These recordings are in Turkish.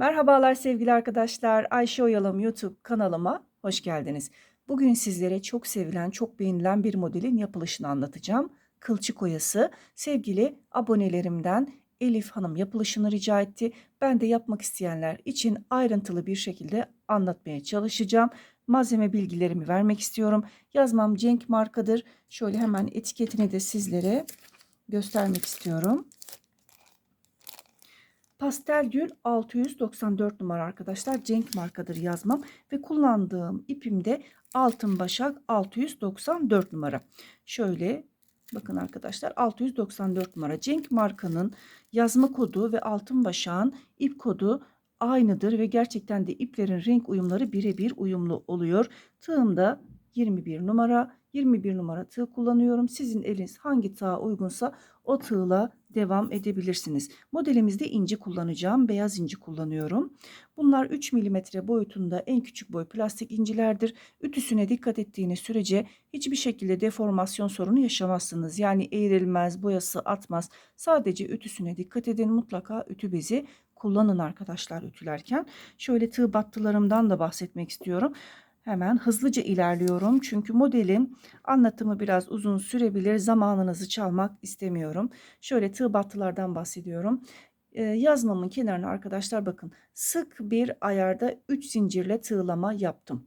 Merhabalar sevgili arkadaşlar. Ayşe Oyalam YouTube kanalıma hoş geldiniz. Bugün sizlere çok sevilen, çok beğenilen bir modelin yapılışını anlatacağım. Kılçık oyası. Sevgili abonelerimden Elif Hanım yapılışını rica etti. Ben de yapmak isteyenler için ayrıntılı bir şekilde anlatmaya çalışacağım. Malzeme bilgilerimi vermek istiyorum. Yazmam Cenk markadır. Şöyle hemen etiketini de sizlere göstermek istiyorum. Pastel Gül 694 numara arkadaşlar. Cenk markadır yazmam. Ve kullandığım ipim de Altın Başak 694 numara. Şöyle bakın arkadaşlar 694 numara. Cenk markanın yazma kodu ve Altın Başak'ın ip kodu aynıdır ve gerçekten de iplerin renk uyumları birebir uyumlu oluyor. Tığımda 21 numara 21 numara tığ kullanıyorum. Sizin eliniz hangi tığa uygunsa o tığla devam edebilirsiniz. Modelimizde inci kullanacağım. Beyaz inci kullanıyorum. Bunlar 3 mm boyutunda en küçük boy plastik incilerdir. Ütüsüne dikkat ettiğiniz sürece hiçbir şekilde deformasyon sorunu yaşamazsınız. Yani eğrilmez, boyası atmaz. Sadece ütüsüne dikkat edin. Mutlaka ütü bezi kullanın arkadaşlar ütülerken. Şöyle tığ battılarımdan da bahsetmek istiyorum. Hemen hızlıca ilerliyorum çünkü modelin anlatımı biraz uzun sürebilir. Zamanınızı çalmak istemiyorum. Şöyle tığ battılardan bahsediyorum. Ee, yazmamın kenarına arkadaşlar bakın sık bir ayarda 3 zincirle tığlama yaptım.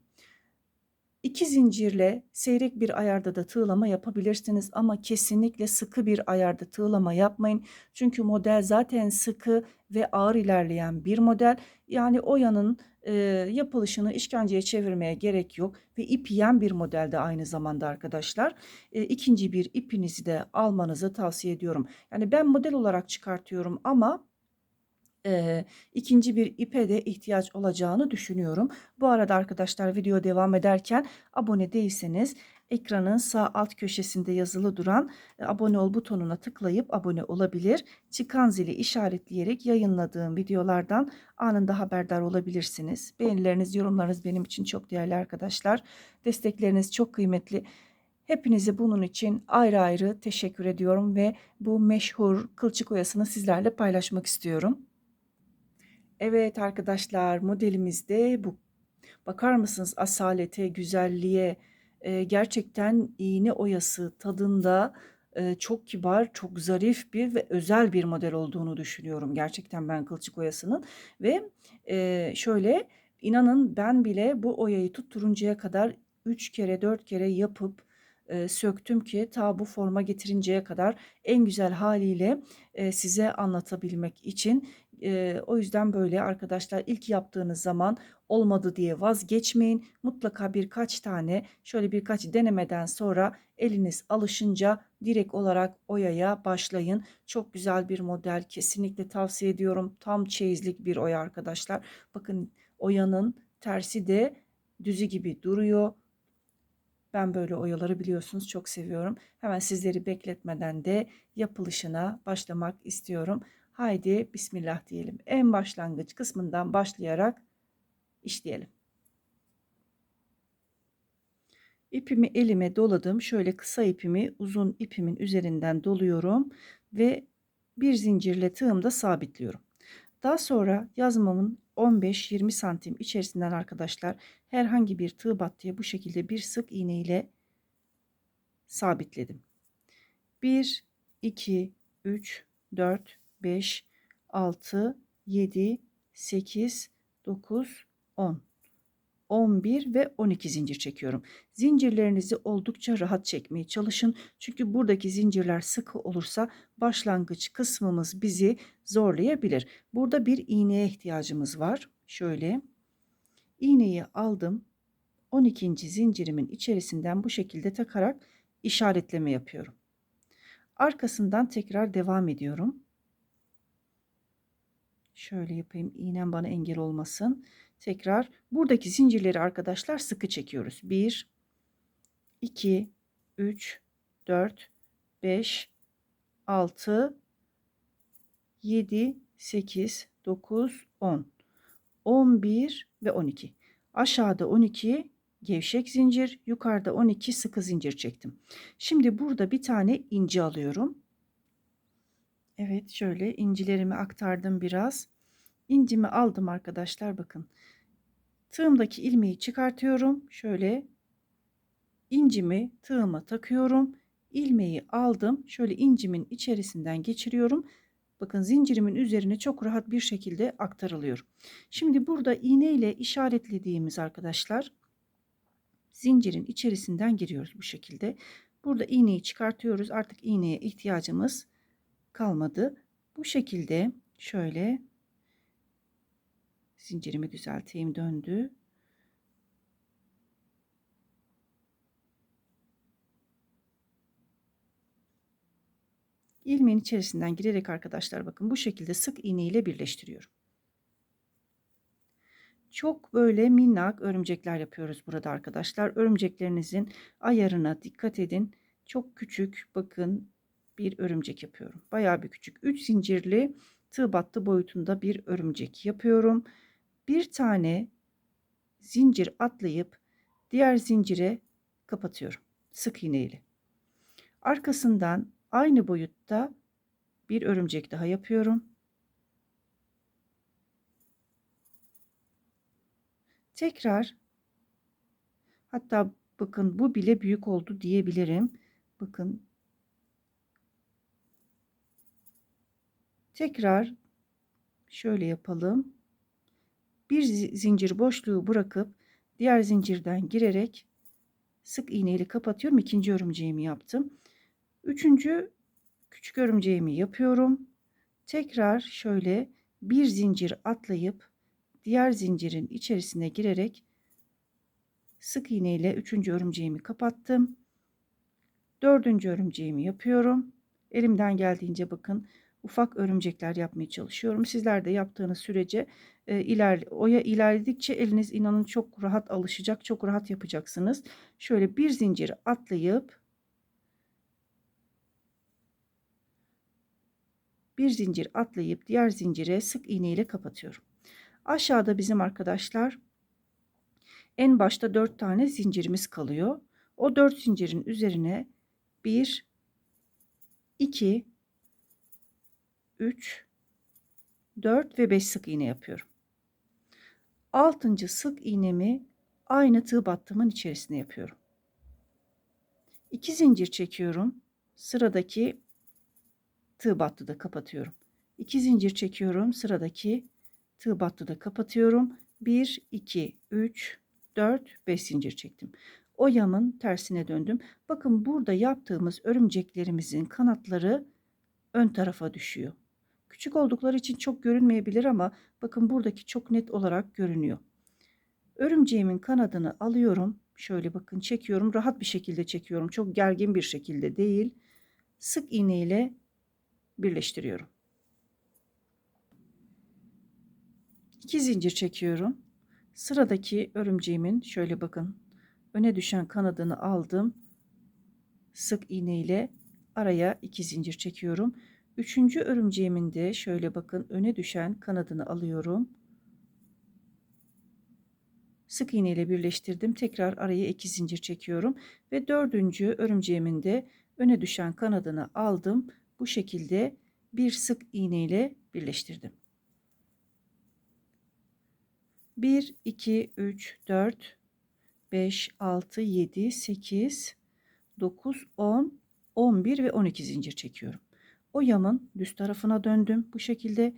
2 zincirle seyrek bir ayarda da tığlama yapabilirsiniz ama kesinlikle sıkı bir ayarda tığlama yapmayın. Çünkü model zaten sıkı ve ağır ilerleyen bir model. Yani oyanın e, yapılışını işkenceye çevirmeye gerek yok ve ip yiyen bir modelde aynı zamanda arkadaşlar. E, ikinci bir ipinizi de almanızı tavsiye ediyorum. Yani ben model olarak çıkartıyorum ama e, ikinci bir ipe de ihtiyaç olacağını düşünüyorum. Bu arada arkadaşlar video devam ederken abone değilseniz ekranın sağ alt köşesinde yazılı duran e, abone ol butonuna tıklayıp abone olabilir. Çıkan zili işaretleyerek yayınladığım videolardan anında haberdar olabilirsiniz. Beğenileriniz, yorumlarınız benim için çok değerli arkadaşlar. Destekleriniz çok kıymetli. Hepinize bunun için ayrı ayrı teşekkür ediyorum ve bu meşhur kılçık oyasını sizlerle paylaşmak istiyorum. Evet arkadaşlar modelimizde bu. Bakar mısınız asalete, güzelliğe, gerçekten iğne oyası tadında çok kibar, çok zarif bir ve özel bir model olduğunu düşünüyorum. Gerçekten ben kılçık oyasının ve şöyle inanın ben bile bu oyayı tutturuncaya kadar 3 kere 4 kere yapıp söktüm ki ta bu forma getirinceye kadar en güzel haliyle size anlatabilmek için e, o yüzden böyle arkadaşlar ilk yaptığınız zaman olmadı diye vazgeçmeyin. Mutlaka birkaç tane şöyle birkaç denemeden sonra eliniz alışınca direkt olarak oyaya başlayın. Çok güzel bir model kesinlikle tavsiye ediyorum. Tam çeyizlik bir oya arkadaşlar. Bakın oyanın tersi de düzü gibi duruyor. Ben böyle oyaları biliyorsunuz çok seviyorum. Hemen sizleri bekletmeden de yapılışına başlamak istiyorum. Haydi bismillah diyelim. En başlangıç kısmından başlayarak işleyelim. İpimi elime doladım. Şöyle kısa ipimi uzun ipimin üzerinden doluyorum ve bir zincirle tığımda sabitliyorum. Daha sonra yazmamın 15-20 santim içerisinden arkadaşlar herhangi bir tığ battıya bu şekilde bir sık iğne ile sabitledim. 1, 2, 3, 4, 5, 6, 7, 8, 9, 10. 11 ve 12 zincir çekiyorum. Zincirlerinizi oldukça rahat çekmeye çalışın. Çünkü buradaki zincirler sıkı olursa başlangıç kısmımız bizi zorlayabilir. Burada bir iğneye ihtiyacımız var. Şöyle iğneyi aldım. 12. zincirimin içerisinden bu şekilde takarak işaretleme yapıyorum. Arkasından tekrar devam ediyorum. Şöyle yapayım. İğnem bana engel olmasın. Tekrar buradaki zincirleri arkadaşlar sıkı çekiyoruz. 1 2 3 4 5 6 7 8 9 10 11 ve 12. Aşağıda 12 gevşek zincir, yukarıda 12 sıkı zincir çektim. Şimdi burada bir tane inci alıyorum. Evet şöyle incilerimi aktardım biraz. İncimi aldım arkadaşlar bakın. Tığımdaki ilmeği çıkartıyorum. Şöyle incimi tığıma takıyorum. İlmeği aldım. Şöyle incimin içerisinden geçiriyorum. Bakın zincirimin üzerine çok rahat bir şekilde aktarılıyor. Şimdi burada iğne ile işaretlediğimiz arkadaşlar zincirin içerisinden giriyoruz bu şekilde. Burada iğneyi çıkartıyoruz. Artık iğneye ihtiyacımız kalmadı. Bu şekilde şöyle zincirimi düzelteyim döndü. ilmeğin içerisinden girerek arkadaşlar bakın bu şekilde sık iğne ile birleştiriyorum. Çok böyle minnak örümcekler yapıyoruz burada arkadaşlar. Örümceklerinizin ayarına dikkat edin. Çok küçük bakın bir örümcek yapıyorum. Bayağı bir küçük. 3 zincirli tığ battı boyutunda bir örümcek yapıyorum. Bir tane zincir atlayıp diğer zincire kapatıyorum. Sık iğne ile. Arkasından aynı boyutta bir örümcek daha yapıyorum. Tekrar hatta bakın bu bile büyük oldu diyebilirim. Bakın tekrar şöyle yapalım. Bir zincir boşluğu bırakıp diğer zincirden girerek sık iğneyle kapatıyorum. İkinci örümceğimi yaptım. Üçüncü küçük örümceğimi yapıyorum. Tekrar şöyle bir zincir atlayıp diğer zincirin içerisine girerek sık iğne ile üçüncü örümceğimi kapattım. Dördüncü örümceğimi yapıyorum. Elimden geldiğince bakın ufak örümcekler yapmaya çalışıyorum. Sizler de yaptığınız sürece e, iler, oya ilerledikçe eliniz inanın çok rahat alışacak, çok rahat yapacaksınız. Şöyle bir zincir atlayıp bir zincir atlayıp diğer zincire sık iğne ile kapatıyorum. Aşağıda bizim arkadaşlar en başta 4 tane zincirimiz kalıyor. O 4 zincirin üzerine 1 2 3 4 ve 5 sık iğne yapıyorum. 6. sık iğnemi aynı tığ battımın içerisine yapıyorum. 2 zincir çekiyorum. Sıradaki tığ battıda kapatıyorum. 2 zincir çekiyorum. Sıradaki tığ battıda kapatıyorum. 1 2 3 4 5 zincir çektim. Oyamın tersine döndüm. Bakın burada yaptığımız örümceklerimizin kanatları ön tarafa düşüyor. Küçük oldukları için çok görünmeyebilir ama bakın buradaki çok net olarak görünüyor. Örümceğimin kanadını alıyorum. Şöyle bakın çekiyorum. Rahat bir şekilde çekiyorum. Çok gergin bir şekilde değil. Sık iğne ile birleştiriyorum. 2 zincir çekiyorum. Sıradaki örümceğimin şöyle bakın öne düşen kanadını aldım. Sık iğne ile araya 2 zincir çekiyorum. Üçüncü örümceğimin de şöyle bakın öne düşen kanadını alıyorum. Sık iğne ile birleştirdim. Tekrar araya 2 zincir çekiyorum ve dördüncü örümceğimin de öne düşen kanadını aldım bu şekilde bir sık iğne ile birleştirdim. 1 2 3 4 5 6 7 8 9 10 11 ve 12 zincir çekiyorum. O yamın düz tarafına döndüm. Bu şekilde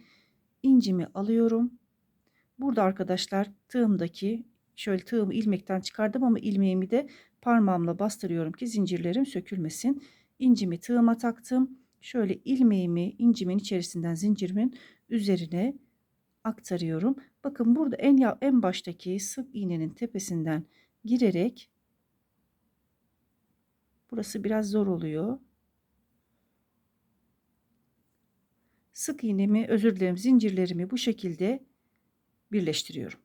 incimi alıyorum. Burada arkadaşlar tığımdaki şöyle tığımı ilmekten çıkardım ama ilmeğimi de parmağımla bastırıyorum ki zincirlerim sökülmesin. İncimi tığıma taktım şöyle ilmeğimi incimin içerisinden zincirimin üzerine aktarıyorum. Bakın burada en en baştaki sık iğnenin tepesinden girerek burası biraz zor oluyor. Sık iğnemi özür dilerim zincirlerimi bu şekilde birleştiriyorum.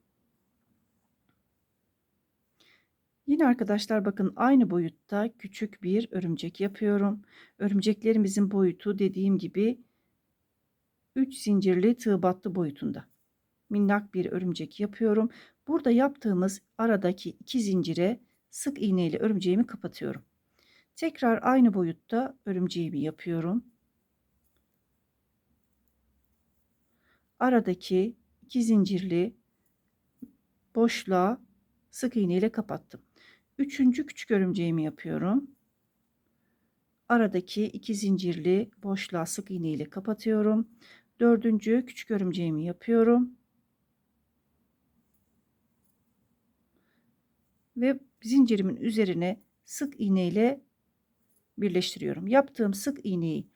Yine arkadaşlar bakın aynı boyutta küçük bir örümcek yapıyorum. Örümceklerimizin boyutu dediğim gibi 3 zincirli tığ battı boyutunda. Minnak bir örümcek yapıyorum. Burada yaptığımız aradaki iki zincire sık iğne ile örümceğimi kapatıyorum. Tekrar aynı boyutta örümceğimi yapıyorum. Aradaki 2 zincirli boşluğa sık iğne ile kapattım. Üçüncü küçük örümceğimi yapıyorum. Aradaki iki zincirli boşluğa sık iğne ile kapatıyorum. Dördüncü küçük örümceğimi yapıyorum. Ve zincirimin üzerine sık iğne ile birleştiriyorum. Yaptığım sık iğneyi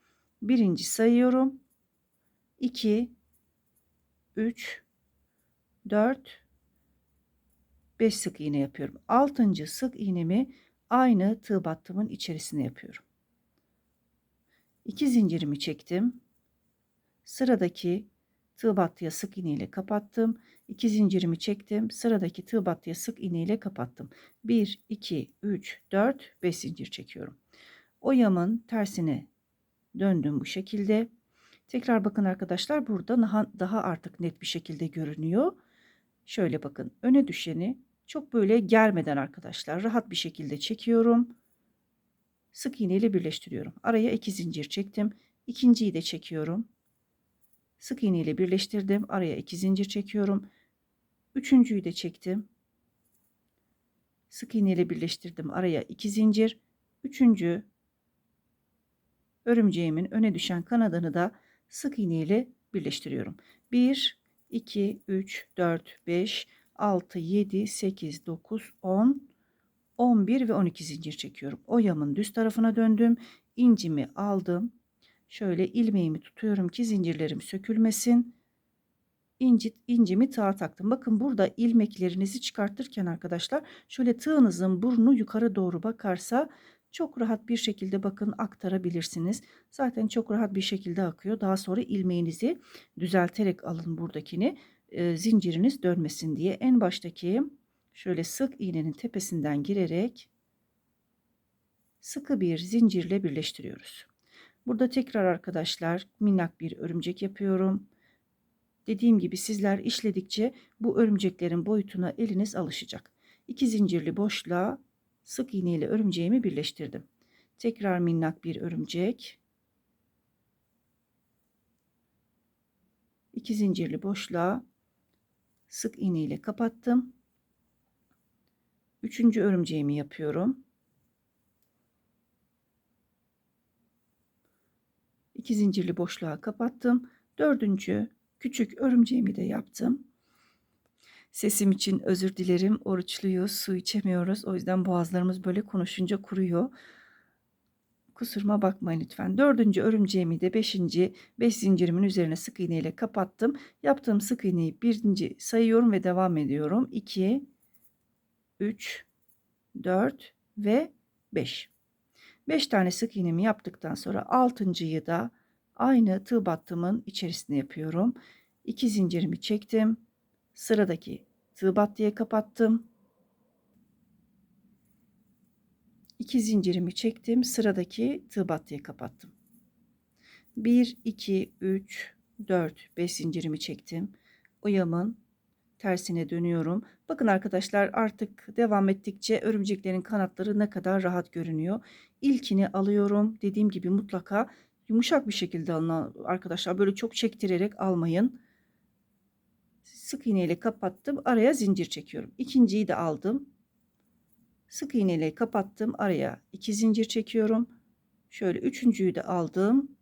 birinci sayıyorum. 2 3 4 5 sık iğne yapıyorum. 6. sık iğnemi aynı tığ battımın içerisine yapıyorum. 2 zincirimi çektim. Sıradaki tığ battıya sık iğne ile kapattım. 2 zincirimi çektim. Sıradaki tığ battıya sık iğne ile kapattım. 1 2 3 4 5 zincir çekiyorum. Oyamın tersine döndüm bu şekilde. Tekrar bakın arkadaşlar burada daha, daha artık net bir şekilde görünüyor. Şöyle bakın öne düşeni çok böyle germeden arkadaşlar rahat bir şekilde çekiyorum. Sık iğne ile birleştiriyorum. Araya iki zincir çektim. İkinciyi de çekiyorum. Sık iğne ile birleştirdim. Araya iki zincir çekiyorum. Üçüncüyü de çektim. Sık iğne ile birleştirdim. Araya iki zincir. Üçüncü örümceğimin öne düşen kanadını da sık iğne ile birleştiriyorum. 1 2 3 4 5 6 7 8 9 10 11 ve 12 zincir çekiyorum. Oyamın düz tarafına döndüm. İncimi aldım. Şöyle ilmeğimi tutuyorum ki zincirlerim sökülmesin. İnci, incimi tığa taktım. Bakın burada ilmeklerinizi çıkartırken arkadaşlar şöyle tığınızın burnu yukarı doğru bakarsa çok rahat bir şekilde bakın aktarabilirsiniz. Zaten çok rahat bir şekilde akıyor. Daha sonra ilmeğinizi düzelterek alın buradakini. E, zinciriniz dönmesin diye. En baştaki şöyle sık iğnenin tepesinden girerek sıkı bir zincirle birleştiriyoruz. Burada tekrar arkadaşlar minnak bir örümcek yapıyorum. Dediğim gibi sizler işledikçe bu örümceklerin boyutuna eliniz alışacak. İki zincirli boşluğa sık iğne ile örümceğimi birleştirdim. Tekrar minnak bir örümcek. İki zincirli boşluğa sık iğne ile kapattım. Üçüncü örümceğimi yapıyorum. İki zincirli boşluğa kapattım. Dördüncü küçük örümceğimi de yaptım. Sesim için özür dilerim. Oruçluyuz, su içemiyoruz. O yüzden boğazlarımız böyle konuşunca kuruyor. Kusuruma bakmayın lütfen. Dördüncü örümceğimi de beşinci beş zincirimin üzerine sık iğne ile kapattım. Yaptığım sık iğneyi birinci sayıyorum ve devam ediyorum. 2, 3, 4 ve 5. 5 tane sık iğnemi yaptıktan sonra altıncıyı da aynı tığ battımın içerisine yapıyorum. 2 zincirimi çektim sıradaki tığ battıya kapattım. 2 zincirimi çektim. Sıradaki tığ battıya kapattım. 1 2 3 4 5 zincirimi çektim. Oyamın tersine dönüyorum. Bakın arkadaşlar artık devam ettikçe örümceklerin kanatları ne kadar rahat görünüyor. İlkini alıyorum. Dediğim gibi mutlaka yumuşak bir şekilde alın arkadaşlar. Böyle çok çektirerek almayın sık iğne ile kapattım araya zincir çekiyorum. İkinciyi de aldım. Sık iğne ile kapattım araya iki zincir çekiyorum. Şöyle üçüncüyü de aldım.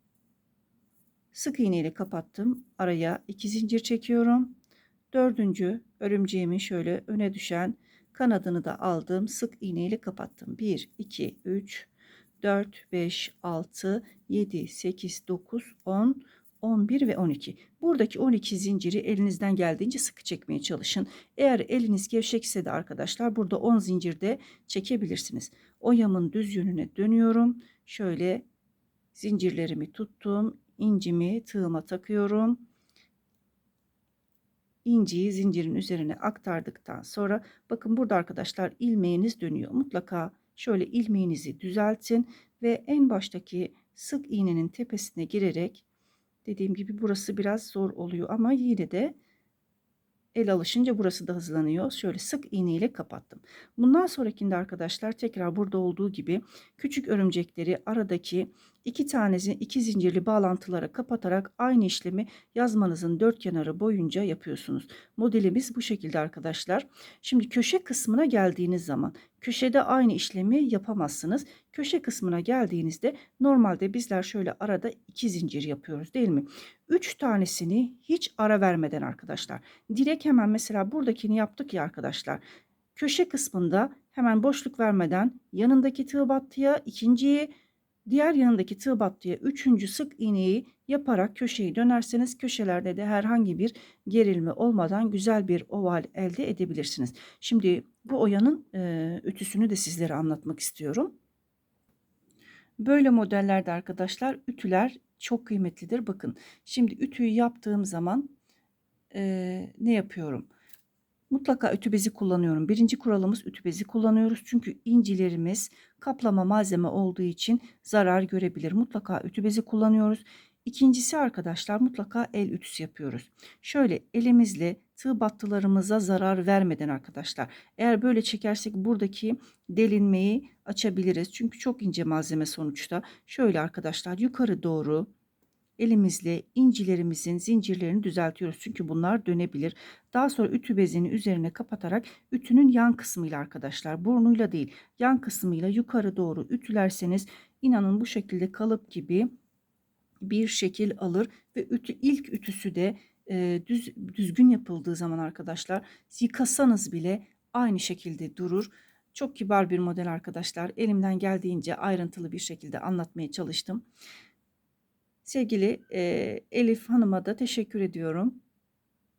Sık iğne ile kapattım araya iki zincir çekiyorum. Dördüncü örümceğimin şöyle öne düşen kanadını da aldım sık iğne ile kapattım. 1 2 3 4 5 6 7 8 9 10 11 ve 12. Buradaki 12 zinciri elinizden geldiğince sıkı çekmeye çalışın. Eğer eliniz gevşekse de arkadaşlar burada 10 zincir de çekebilirsiniz. Oyamın düz yönüne dönüyorum. Şöyle zincirlerimi tuttum. incimi tığıma takıyorum. İnciyi zincirin üzerine aktardıktan sonra bakın burada arkadaşlar ilmeğiniz dönüyor. Mutlaka şöyle ilmeğinizi düzeltin ve en baştaki sık iğnenin tepesine girerek Dediğim gibi burası biraz zor oluyor ama yine de el alışınca burası da hızlanıyor. Şöyle sık iğne ile kapattım. Bundan sonrakinde arkadaşlar tekrar burada olduğu gibi küçük örümcekleri aradaki iki tanesi iki zincirli bağlantılara kapatarak aynı işlemi yazmanızın dört kenarı boyunca yapıyorsunuz. Modelimiz bu şekilde arkadaşlar. Şimdi köşe kısmına geldiğiniz zaman köşede aynı işlemi yapamazsınız. Köşe kısmına geldiğinizde normalde bizler şöyle arada iki zincir yapıyoruz değil mi? Üç tanesini hiç ara vermeden arkadaşlar. Direkt hemen mesela buradakini yaptık ya arkadaşlar. Köşe kısmında hemen boşluk vermeden yanındaki tığ battıya ikinciyi diğer yanındaki tığ battıya üçüncü sık iğneyi yaparak köşeyi dönerseniz köşelerde de herhangi bir gerilme olmadan güzel bir oval elde edebilirsiniz. Şimdi bu oyanın e, ütüsünü de sizlere anlatmak istiyorum. Böyle modellerde arkadaşlar ütüler çok kıymetlidir. Bakın şimdi ütüyü yaptığım zaman e, ne yapıyorum? Mutlaka ütü bezi kullanıyorum. Birinci kuralımız ütü bezi kullanıyoruz. Çünkü incilerimiz kaplama malzeme olduğu için zarar görebilir. Mutlaka ütü bezi kullanıyoruz. İkincisi arkadaşlar mutlaka el ütüsü yapıyoruz. Şöyle elimizle tığ battılarımıza zarar vermeden arkadaşlar. Eğer böyle çekersek buradaki delinmeyi açabiliriz. Çünkü çok ince malzeme sonuçta. Şöyle arkadaşlar yukarı doğru elimizle incilerimizin zincirlerini düzeltiyoruz. Çünkü bunlar dönebilir. Daha sonra ütü bezini üzerine kapatarak ütünün yan kısmıyla arkadaşlar burnuyla değil yan kısmıyla yukarı doğru ütülerseniz inanın bu şekilde kalıp gibi bir şekil alır ve ütü ilk ütüsü de e, düz, düzgün yapıldığı zaman arkadaşlar yıkasanız bile aynı şekilde durur. Çok kibar bir model arkadaşlar. Elimden geldiğince ayrıntılı bir şekilde anlatmaya çalıştım. Sevgili e, Elif Hanım'a da teşekkür ediyorum.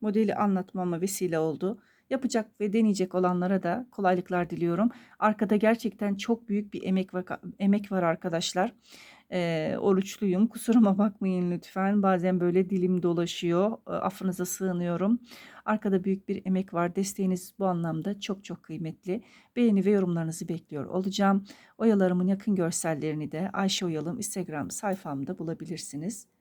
Modeli anlatmama vesile oldu. Yapacak ve deneyecek olanlara da kolaylıklar diliyorum. Arkada gerçekten çok büyük bir emek emek var arkadaşlar. E, oruçluyum. Kusuruma bakmayın lütfen. Bazen böyle dilim dolaşıyor. E, affınıza sığınıyorum. Arkada büyük bir emek var. Desteğiniz bu anlamda çok çok kıymetli. Beğeni ve yorumlarınızı bekliyor olacağım. Oyalarımın yakın görsellerini de Ayşe Oyalım Instagram sayfamda bulabilirsiniz.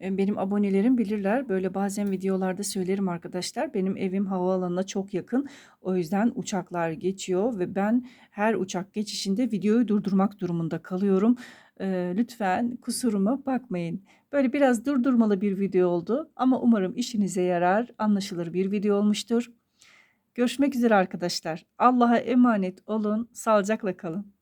Benim abonelerim bilirler. Böyle bazen videolarda söylerim arkadaşlar. Benim evim havaalanına çok yakın. O yüzden uçaklar geçiyor ve ben her uçak geçişinde videoyu durdurmak durumunda kalıyorum. Lütfen kusuruma bakmayın. Böyle biraz durdurmalı bir video oldu ama umarım işinize yarar, anlaşılır bir video olmuştur. Görüşmek üzere arkadaşlar. Allah'a emanet olun. Sağlıcakla kalın.